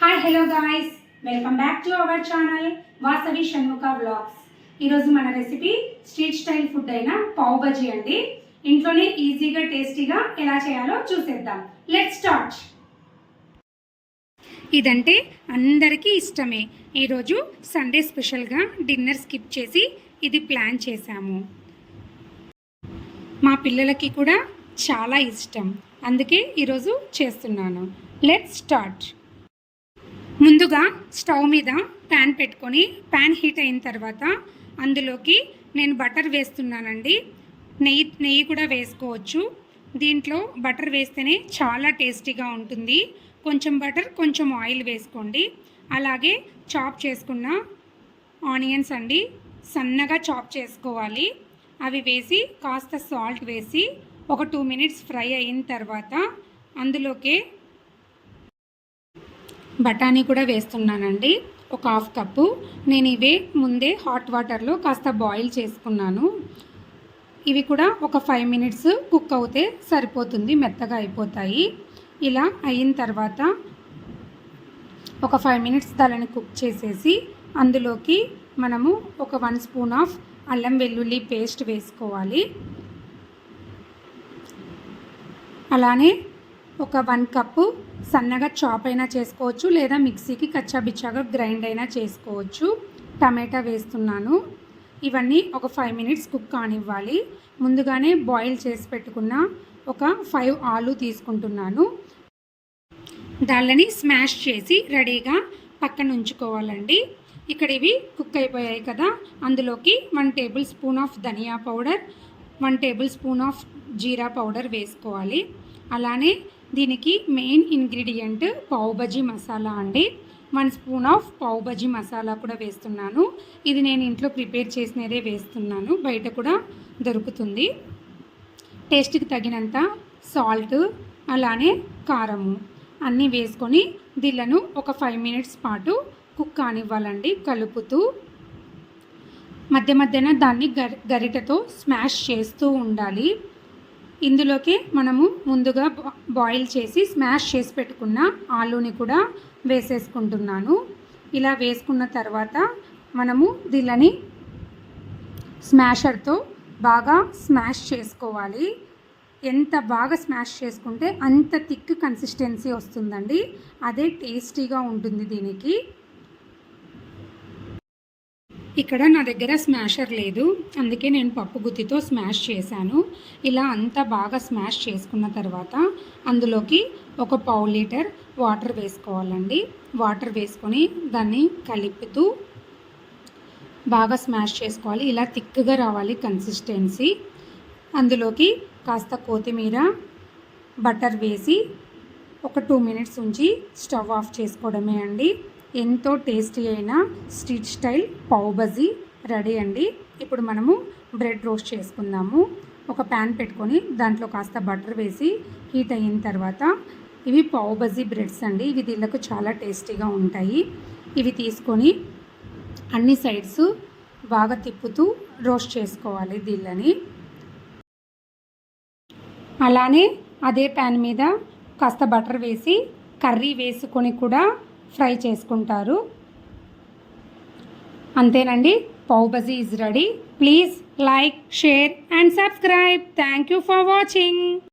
Hi hello guys welcome back to our channel Vasavi Shanmukha vlogs ఈరోజు మన recipe street style food అయిన పావ్ బజీ అండి. ఇంట్లోనే ఈజీగా టేస్టీగా ఎలా చేయాలో చూసేద్దాం. లెట్ స్టార్ట్ ఇదంటే అందరికీ ఇష్టమే. ఈరోజు సండే స్పెషల్గా డిన్నర్ స్కిప్ చేసి ఇది ప్లాన్ చేశాము. మా పిల్లలకి కూడా చాలా ఇష్టం. అందుకే ఈరోజు చేస్తున్నాను. లెట్ స్టార్ట్ ముందుగా స్టవ్ మీద ప్యాన్ పెట్టుకొని ప్యాన్ హీట్ అయిన తర్వాత అందులోకి నేను బటర్ వేస్తున్నానండి. నెయ్యి నెయ్యి కూడా వేసుకోవచ్చు. దీంట్లో బటర్ వేస్తేనే చాలా టేస్టీగా ఉంటుంది. కొంచెం బటర్ కొంచెం ఆయిల్ వేసుకోండి. అలాగే చాప్ చేసుకున్న ఆనియన్స్ అండి సన్నగా చాప్ చేసుకోవాలి. అవి వేసి కాస్త సాల్ట్ వేసి ఒక టూ మినిట్స్ ఫ్రై అయిన తర్వాత అందులోకే బఠానీ కూడా వేస్తున్నానండి. ఒక హాఫ్ కప్పు. నేను ఇవే ముందే హాట్ వాటర్లో కాస్త బాయిల్ చేసుకున్నాను. ఇవి కూడా ఒక ఫైవ్ మినిట్స్ కుక్ అవుతే సరిపోతుంది మెత్తగా అయిపోతాయి. ఇలా అయిన తర్వాత ఒక ఫైవ్ మినిట్స్ దానిని కుక్ చేసేసి అందులోకి మనము ఒక వన్ స్పూన్ ఆఫ్ అల్లం వెల్లుల్లి పేస్ట్ వేసుకోవాలి. అలానే ఒక వన్ కప్పు సన్నగా చాప్ అయినా చేసుకోవచ్చు లేదా మిక్సీకి కచ్చాబిచ్చాగా గ్రైండ్ అయినా చేసుకోవచ్చు. టమాటా వేస్తున్నాను. ఇవన్నీ ఒక ఫైవ్ మినిట్స్ కుక్ కానివ్వాలి. ముందుగానే బాయిల్ చేసి పెట్టుకున్న ఒక ఫైవ్ ఆలు తీసుకుంటున్నాను. దాళ్ళని స్మాష్ చేసి రెడీగా పక్కన ఉంచుకోవాలండి. ఇక్కడ ఇవి కుక్ అయిపోయాయి కదా. అందులోకి one tablespoon of dhania powder one tablespoon of jeera powder వేసుకోవాలి. అలానే దీనికి మెయిన్ ఇంగ్రీడియంట్ పావుబజీ మసాలా అండి. వన్ స్పూన్ ఆఫ్ పావు బజీ మసాలా కూడా వేస్తున్నాను. ఇది నేను ఇంట్లో ప్రిపేర్ చేసినదే వేస్తున్నాను. బయట కూడా దొరుకుతుంది. టేస్ట్కి తగినంత సాల్ట్ అలానే కారము అన్నీ వేసుకొని దీళ్ళను ఒక ఫైవ్ మినిట్స్ పాటు కుక్ కానివ్వాలండి కలుపుతూ. మధ్య మధ్యన దాన్ని గరిటతో స్మాష్ చేస్తూ ఉండాలి. ఇందులోకి మనము ముందుగా బాయిల్ చేసి స్మాష్ చేసి పెట్టుకున్న ఆలూని కూడా వేసేసుకుంటున్నాను. ఇలా వేసుకున్న తర్వాత మనము దీనిని స్మాషర్తో బాగా స్మాష్ చేసుకోవాలి. ఎంత బాగా స్మాష్ చేసుకుంటే అంత థిక్ కన్సిస్టెన్సీ వస్తుందండి. అదే టేస్టీగా ఉంటుంది దీనికి. ఇక్కడ నా దగ్గర స్మాషర్ లేదు. అందుకే నేను పప్పు గుత్తితో స్మాష్ చేశాను. ఇలా అంతా బాగా స్మాష్ చేసుకున్న తర్వాత అందులోకి ఒక పావు లీటర్ వాటర్ వేసుకోవాలండి. వాటర్ వేసుకొని దాన్ని కలుపుతూ బాగా స్మాష్ చేసుకోవాలి. ఇలా థిక్గా రావాలి కన్సిస్టెన్సీ అందులోకి కాస్త కొత్తిమీర బటర్ వేసి ఒక టూ మినిట్స్ ఉంచి స్టవ్ ఆఫ్ చేసుకోవడమే అండి. ఎంతో టేస్టీ అయిన street style pav bhaji ready అండి. ఇప్పుడు మనము బ్రెడ్ రోస్ట్ చేసుకుందాము. ఒక ప్యాన్ పెట్టుకొని దాంట్లో కాస్త బటర్ వేసి హీట్ అయిన తర్వాత ఇవి పావ్ బజీ బ్రెడ్స్ అండి. ఇవి దీళ్ళకు చాలా టేస్టీగా ఉంటాయి. ఇవి తీసుకొని అన్ని సైడ్స్ బాగా తిప్పుతూ రోస్ట్ చేసుకోవాలి దీళ్ళని అలానే అదే ప్యాన్ మీద కాస్త బటర్ వేసి కర్రీ వేసుకొని కూడా ఫ్రై చేసుకుంటారు. అంతేనండి pav bhaji is ready please like share and subscribe thank you for watching